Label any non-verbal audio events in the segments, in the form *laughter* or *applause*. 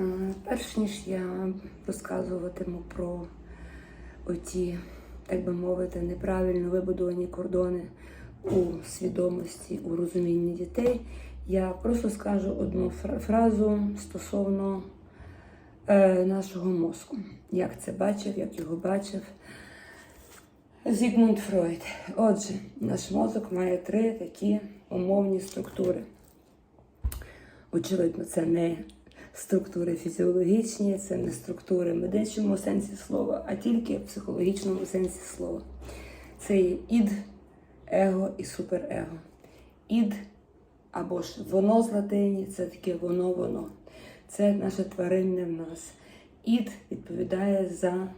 Е, Перш ніж я розказуватиму про оті, так би мовити, неправильно вибудовані кордони у свідомості, у розумінні дітей, я просто скажу одну фразу стосовно е, нашого мозку. Як це бачив, як його бачив Зігмунд Фройд. Отже, наш мозок має три такі умовні структури. Очевидно, це не структури фізіологічні, це не структури в медичному сенсі слова, а тільки в психологічному сенсі слова. Це є ід, его і суперего. Ід або ж воно з латині це таке воно, воно. Це наше тваринне в нас. Ід відповідає за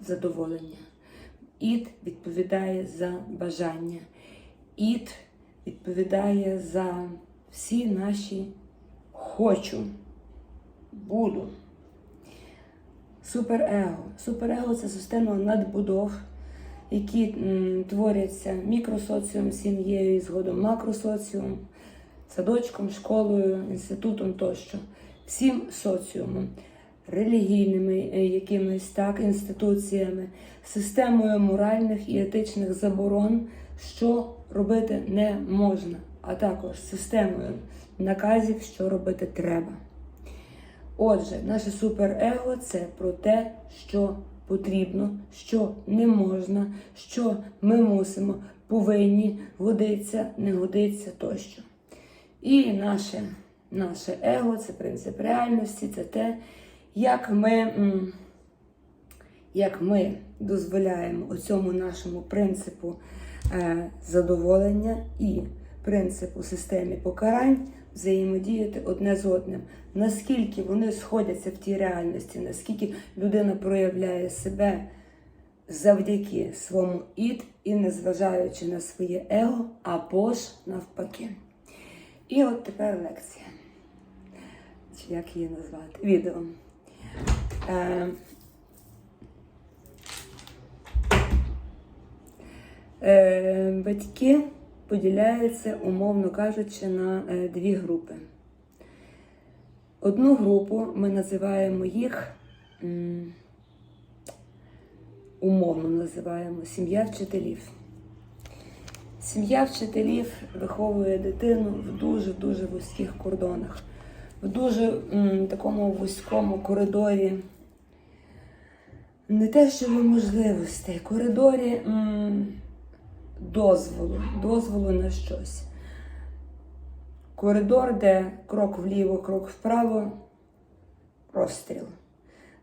задоволення. Ід відповідає за бажання. Ід відповідає за всі наші хочу, буду. Суперего. Суперего це система надбудов, які творяться мікросоціум, сім'єю і згодом макросоціум, садочком, школою, інститутом тощо. Всім соціумом, релігійними е, якимись так, інституціями, системою моральних і етичних заборон, що робити не можна, а також системою наказів, що робити треба. Отже, наше суперего це про те, що потрібно, що не можна, що ми мусимо, повинні, годиться, не годиться тощо. І наше, наше его це принцип реальності, це те, як ми, як ми дозволяємо оцьому нашому принципу е, задоволення і принципу системі покарань взаємодіяти одне з одним. Наскільки вони сходяться в тій реальності, наскільки людина проявляє себе завдяки своєму ід і незважаючи на своє его, або ж навпаки. І от тепер лекція. Чи як її назвати? Відео. Е, е, батьки поділяються, умовно кажучи, на е, дві групи. Одну групу ми називаємо їх, умовно називаємо сім'я вчителів. Сім'я вчителів виховує дитину в дуже-дуже вузьких кордонах, в дуже такому вузькому коридорі. Не те, що можливостей, коридорі м, дозволу, дозволу на щось. Коридор, де крок вліво, крок вправо, розстріл,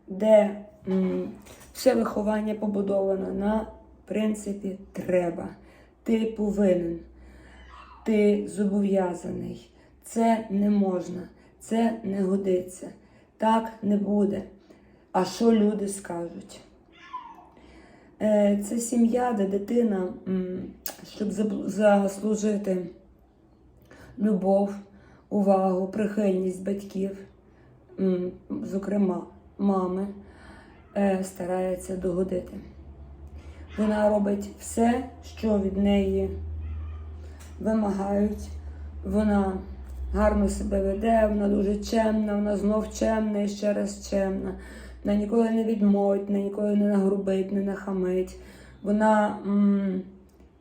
де м, все виховання побудовано на принципі треба. Ти повинен, ти зобов'язаний. Це не можна, це не годиться, так не буде. А що люди скажуть? Е, Це сім'я, де дитина, щоб заслужити любов, увагу, прихильність батьків, зокрема мами, е, старається догодити. Вона робить все, що від неї вимагають. Вона гарно себе веде, вона дуже чемна, вона знов чемна і ще раз чемна. Вона ніколи не відмовить, вона ніколи не нагрубить, не нахамить. Вона м,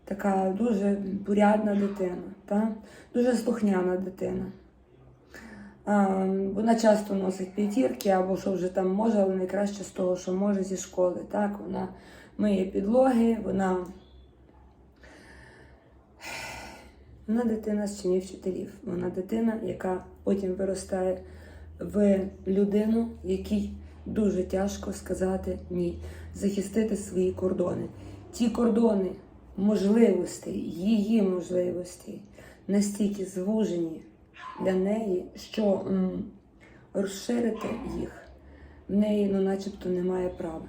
така дуже порядна дитина, та? дуже слухняна дитина. А, вона часто носить п'ятірки або що вже там може, але найкраще з того, що може зі школи. Так? Вона миє підлоги, вона. Вона дитина з чинів вчителів. Вона дитина, яка потім виростає в людину, якій дуже тяжко сказати ні, захистити свої кордони. Ті кордони можливостей, її можливостей настільки звужені для неї, що м, розширити їх в неї, ну, начебто, немає права.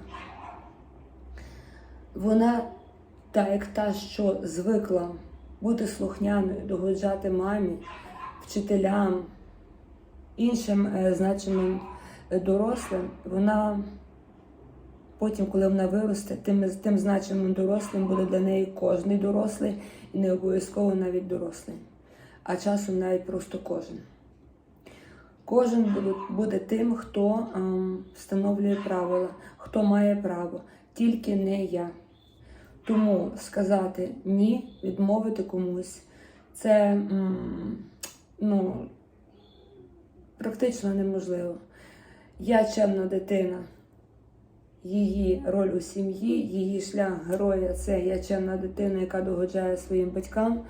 Вона, та як та, що звикла бути слухняною, догоджати мамі, вчителям, іншим е, значимим дорослим, вона потім, коли вона виросте, тим, тим значимим дорослим буде для неї кожний дорослий і не обов'язково навіть дорослий, а часом навіть просто кожен. Кожен буде, тим, хто ем, встановлює правила, хто має право, тільки не я. Тому сказати ні, відмовити комусь це ну, практично неможливо. Я чемна дитина. Її роль у сім'ї, її шлях героя це я чемна дитина, яка догоджає своїм батькам.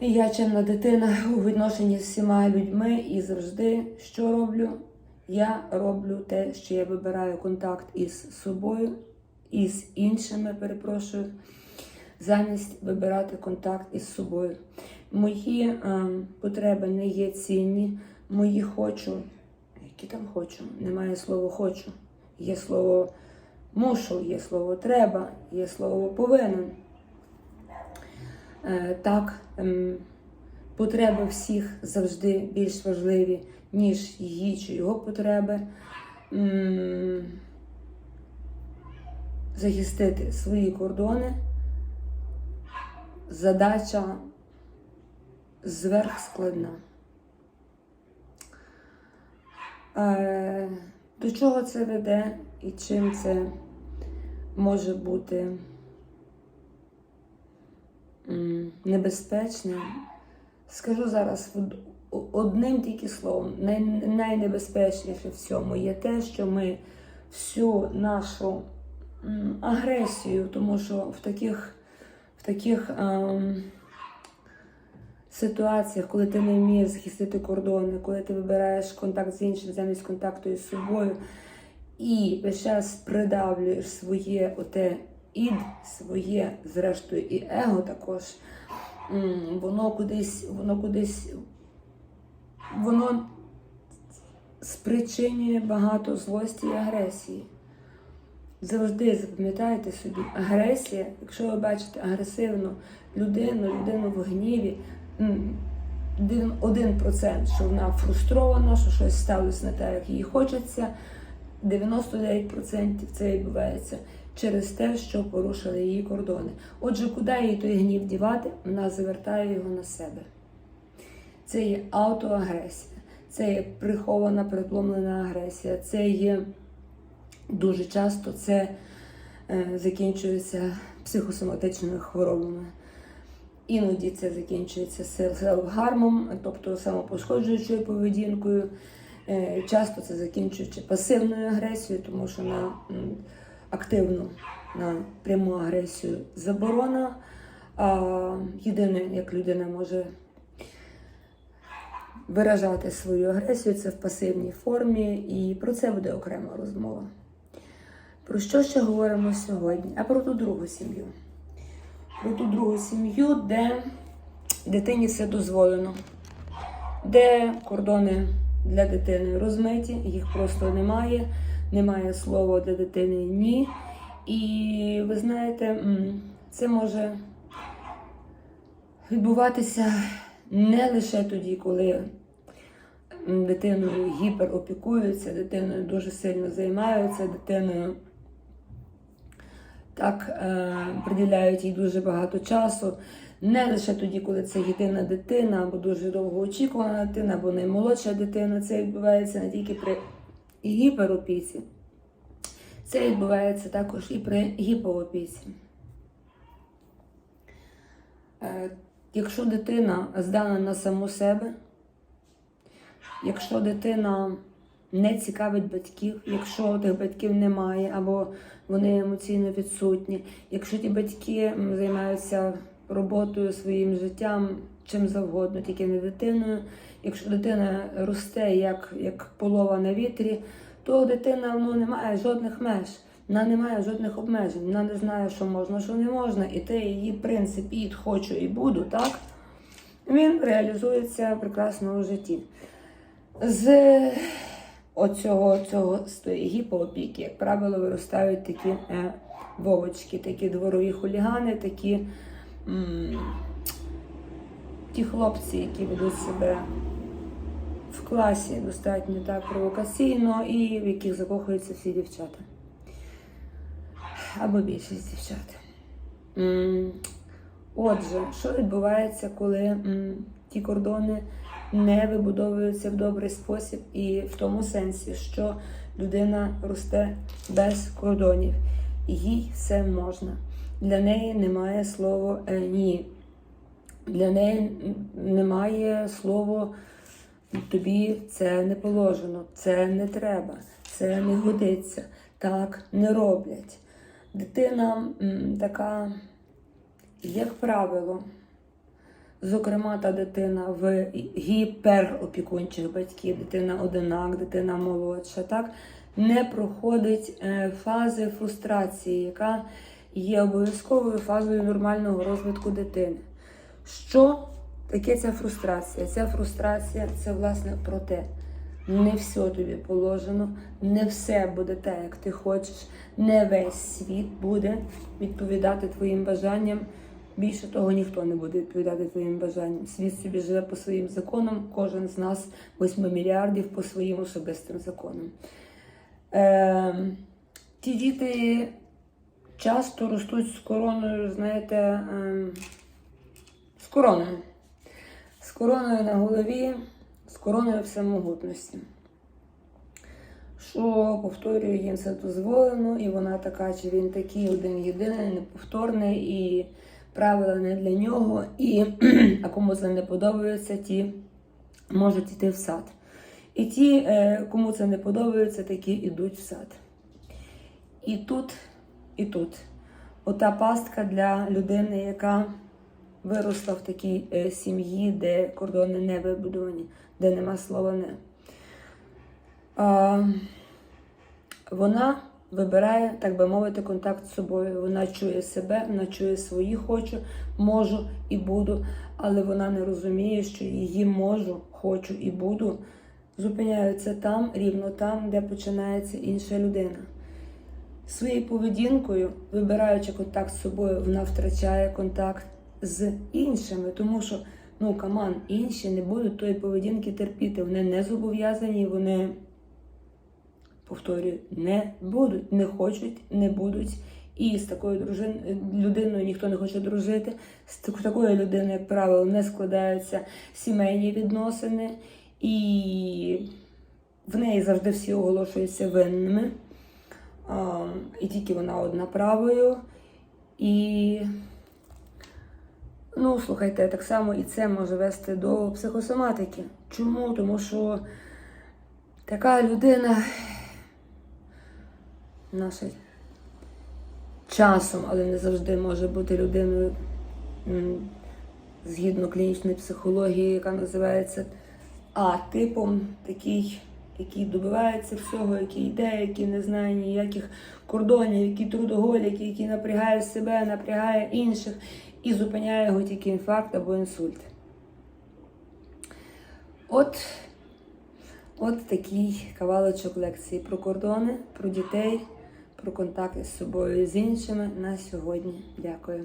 Я чемна дитина у відношенні з всіма людьми і завжди, що роблю? Я роблю те, що я вибираю контакт із собою і з іншими, перепрошую, замість вибирати контакт із собою. Мої е, потреби не є цінні, мої хочу, які там хочу, немає слова хочу. Є слово мушу, є слово треба, є слово повинен. Е, Так, ем, потреби всіх завжди більш важливі, ніж її чи його потреби. Захистити свої кордони. Задача зверхскладна. Е, До чого це веде і чим це може бути м, небезпечним? Скажу зараз одним тільки словом. Най, найнебезпечніше в цьому є те, що ми всю нашу агресію, тому що в таких, в таких ем, ситуаціях, коли ти не вмієш захистити кордони, коли ти вибираєш контакт з іншим замість контакту із собою, і весь час придавлюєш своє оте ід, своє, зрештою, і его також, воно кудись, воно кудись, воно спричинює багато злості і агресії. Завжди запам'ятайте собі, агресія, якщо ви бачите агресивну людину, людину в гніві, один- процент, що вона фрустрована, що щось сталося не так, як їй хочеться, 99% це відбувається через те, що порушили її кордони. Отже, куди їй той гнів дівати, вона завертає його на себе. Це є автоагресія, це є прихована, перетломлена агресія, це є дуже часто це е, закінчується психосоматичними хворобами. Іноді це закінчується селф-гармом, тобто самопошкоджуючою поведінкою. Е, Часто це закінчується пасивною агресією, тому що на активну на пряму агресію заборона. А єдине, як людина може виражати свою агресію, це в пасивній формі, і про це буде окрема розмова. Про що ще говоримо сьогодні? А про ту другу сім'ю. Про ту другу сім'ю, де дитині все дозволено, де кордони для дитини розмиті, їх просто немає, немає слова для дитини ні. І ви знаєте, це може відбуватися не лише тоді, коли дитиною гіперопікуються, дитиною дуже сильно займаються, дитиною так е, приділяють їй дуже багато часу. Не лише тоді, коли це єдина дитина, або дуже довго очікувана дитина, або наймолодша дитина. Це відбувається не тільки при гіперопіці, це відбувається також і при гіпоопіці. Е, Якщо дитина здана на саму себе, якщо дитина не цікавить батьків, якщо тих батьків немає, або вони емоційно відсутні, якщо ті батьки займаються роботою, своїм життям, чим завгодно, тільки не дитиною. Якщо дитина росте як, як полова на вітрі, то дитина ну, не має жодних меж. Вона не має жодних обмежень, вона не знає, що можна, що не можна, і те її принцип «ід, хочу і буду, так? Він реалізується прекрасно у житті. З оцього цього гіпоопіки, як правило, виростають такі е, вовочки, такі дворові хулігани, такі м, ті хлопці, які ведуть себе в класі достатньо так провокаційно і в яких закохуються всі дівчата. Або більшість дівчат. М, Отже, що відбувається, коли м, ті кордони не вибудовуються в добрий спосіб і в тому сенсі, що людина росте без кордонів, їй все можна. Для неї немає слова е, ні. Для неї немає слова тобі це не положено, це не треба, це не годиться, так не роблять. Дитина така, як правило, зокрема, та дитина в гіперопікунчих батьків, дитина одинак, дитина молодша, так, не проходить е, фази фрустрації, яка є обов'язковою фазою нормального розвитку дитини. Що таке ця фрустрація? Ця фрустрація це власне про те. Не все тобі положено, не все буде так, як ти хочеш, не весь світ буде відповідати твоїм бажанням. Більше того, ніхто не буде відповідати твоїм бажанням. Світ собі живе по своїм законам, кожен з нас 8 мільярдів по своїм особистим законам. Е, ті діти часто ростуть з короною, знаєте, е, з короною. З короною на голові, з короною всемогутності. Що, повторюю, їм це дозволено, і вона така, чи він такий один єдиний, неповторний, і правила не для нього. І *clears throat* а кому це не подобається, ті можуть йти в сад. І ті, е, кому це не подобається, такі йдуть в сад. І тут, і тут. Ота пастка для людини, яка виросла в такій е, сім'ї, де кордони не вибудовані, де нема слова не. А, вона вибирає, так би мовити, контакт з собою. Вона чує себе, вона чує свої хочу, можу і буду, але вона не розуміє, що її можу, хочу і буду зупиняються там, рівно там, де починається інша людина. Своєю поведінкою, вибираючи контакт з собою, вона втрачає контакт з іншими, тому що ну каман, інші не будуть тої поведінки терпіти. Вони не зобов'язані, вони, повторюю, не будуть, не хочуть, не будуть. І з такою дружин, людиною ніхто не хоче дружити. З так- такою людиною, як правило, не складаються сімейні відносини, і в неї завжди всі оголошуються винними. А, і тільки вона одна правою. І Ну, слухайте, так само і це може вести до психосоматики. Чому? Тому що така людина наша часом, але не завжди може бути людиною згідно клінічної психології, яка називається А-типом, такий, який добивається всього, який йде, який не знає ніяких кордонів, який трудоголік, який напрягає себе, напрягає інших і зупиняє його тільки інфаркт або інсульт. От, от такий кавалочок лекції про кордони, про дітей, про контакти з собою і з іншими на сьогодні. Дякую.